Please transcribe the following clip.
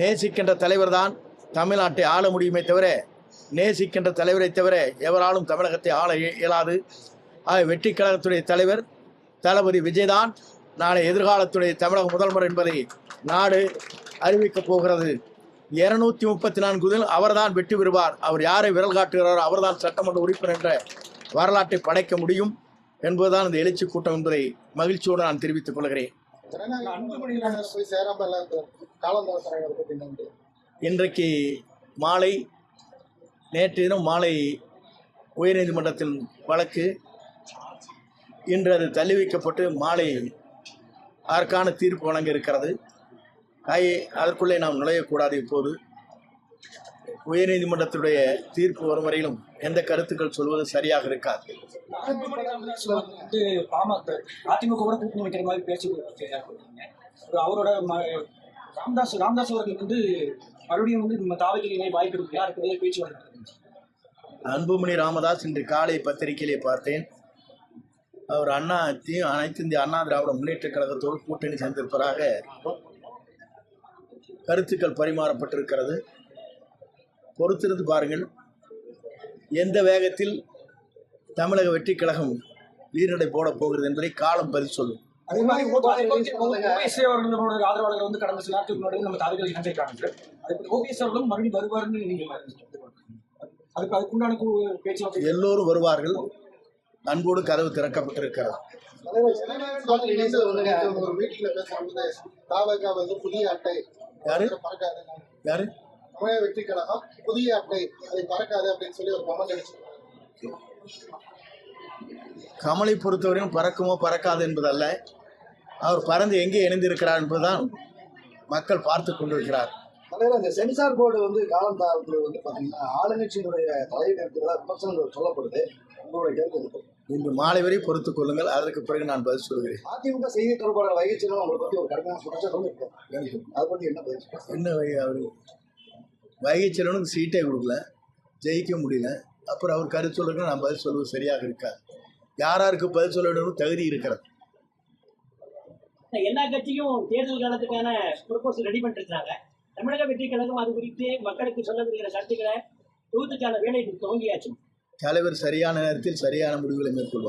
நேசிக்கின்ற தலைவர் தான் தமிழ்நாட்டை ஆள முடியுமே தவிர நேசிக்கின்ற தலைவரை தவிர எவராலும் தமிழகத்தை ஆள இயலாது. ஆக வெற்றி கழகத்துடைய தலைவர் தளபதி விஜய்தான் நாளை எதிர்காலத்துடைய தமிழக முதல்வர் என்பதை நாடு அறிவிக்கப் போகிறது. இருநூத்தி முப்பத்தி நான்கு அவர்தான் வெற்றி பெறுவார். அவர் யாரை விரல் காட்டுகிறாரோ அவர்தான் சட்டமன்ற உறுப்பினர் என்ற வரலாற்றை படைக்க முடியும் என்பதுதான் இந்த எழுச்சி கூட்டம் என்பதை மகிழ்ச்சியோடு நான் தெரிவித்துக் கொள்கிறேன். இன்றைக்கு மாலை நேற்று தினம் மாலை உயர்நீதிமன்றத்தின் வழக்கு. இன்று அது தள்ளி வைக்கப்பட்டு மாலை அதற்கான தீர்ப்பு வழங்க இருக்கிறது. அதற்குள்ளே நாம் நுழையக்கூடாது இப்போது. உயர்நீதிமன்றத்துடைய தீர்ப்பு வரும் வரையிலும் எந்த கருத்துக்கள் சொல்வது சரியாக இருக்காது. அவரோட ராமதாஸ் ராமதாஸ் அவர்கள் வந்து மறுபடியும் வந்து நம்ம தாவகிரியை வாய்ப்பு இருக்கு யாருக்கு பேச்சு அன்புமணி ராமதாஸ் இன்று காலை பத்திரிகையிலே பார்த்தேன். அவர் அண்ணா அனைத்து இந்திய அண்ணா திராவிட முன்னேற்ற கழகத்தோடு கூட்டணி சேர்ந்திருப்பதாக கருத்துக்கள் பரிமாறப்பட்டிருக்கிறது. பொறுத்திருந்து பாருங்கள். எந்த வேகத்தில் தமிழக வெற்றி கழகம் வீரடை போடப் போகிறது என்பதை காலம் பதில் சொல்லும். அதே மாதிரி ஓபிஎஸ் அவர்களோட ஆதரவாளர்கள் வந்து கடந்த சில நாட்களுக்கு முன்னாடி நம்ம தாவகிரி இணைஞ்சிருக்காங்க அதுக்கு ஓபிஎஸ் அவர்களும் மறுபடியும் வருவாருன்னு நீங்க அதுக்கு அதுக்குண்டான பேச்சுவார்த்தை? எல்லோரும் வருவார்கள். அன்போடு கதவு திறக்கப்பட்டிருக்கிறது? யாரு? யாரு? தமிழக வெற்றி கழகம் புதிய அட்டை அதை பறக்காது அப்படின்னு சொல்லி ஒரு கமெண்ட் அடிச்சிருக்காங்க. கமலை பொறுத்தவரையும் பறக்குமோ பறக்காது என்பதல்ல. அவர் பறந்து எங்கே இணைந்திருக்கிறார் என்பதுதான் மக்கள் பார்த்து கொண்டிருக்கிறார். தலைவர் அந்த சென்சார் போர்டு வந்து காலம் தாழ்த்துறது வந்து பாத்தீங்கன்னா ஆளுங்கட்சியினுடைய தலையீடு இருக்கிறதா விமர்சனங்கள் சொல்லப்படுது. உங்களுடைய கருத்து இன்று மாலை வரை பொறுத்துக் கொள்ளுங்கள். அதற்கு பிறகு நான் பதில் சொல்கிறேன். அதிமுக செய்தி தொடர்பாளர் வைகச்சலும் உங்களை பத்தி ஒரு கடுமையான குற்றச்சாட்டும் இருக்கு அதை பத்தி என்ன பதில் என்ன அவர்? வைகை செல்வனுக்கு சீட்டே கொடுக்கல. ஜெயிக்க முடியல. அப்புறம் அவர் கருத்து சொல்லுங்க நான் பதில் சொல்வது சரியாக இருக்காது. யார் யாருக்கு பதில் சொல்ல வேண்டும் தகுதி இருக்கிறது. எல்லா கட்சியும் தேர்தல் காலத்துக்கான ப்ரொபோசல் ரெடி பண்ணிட்டு இருக்காங்க தமிழக வெற்றி கழகம் அது குறித்து மக்களுக்கு சொல்ல வருகிற கருத்துக்களை தொகுத்துக்கான வேலை துவங்கியாச்சு. தலைவர் சரியான நேரத்தில் சரியான முடிவுகளை மேற்கொள்வார்.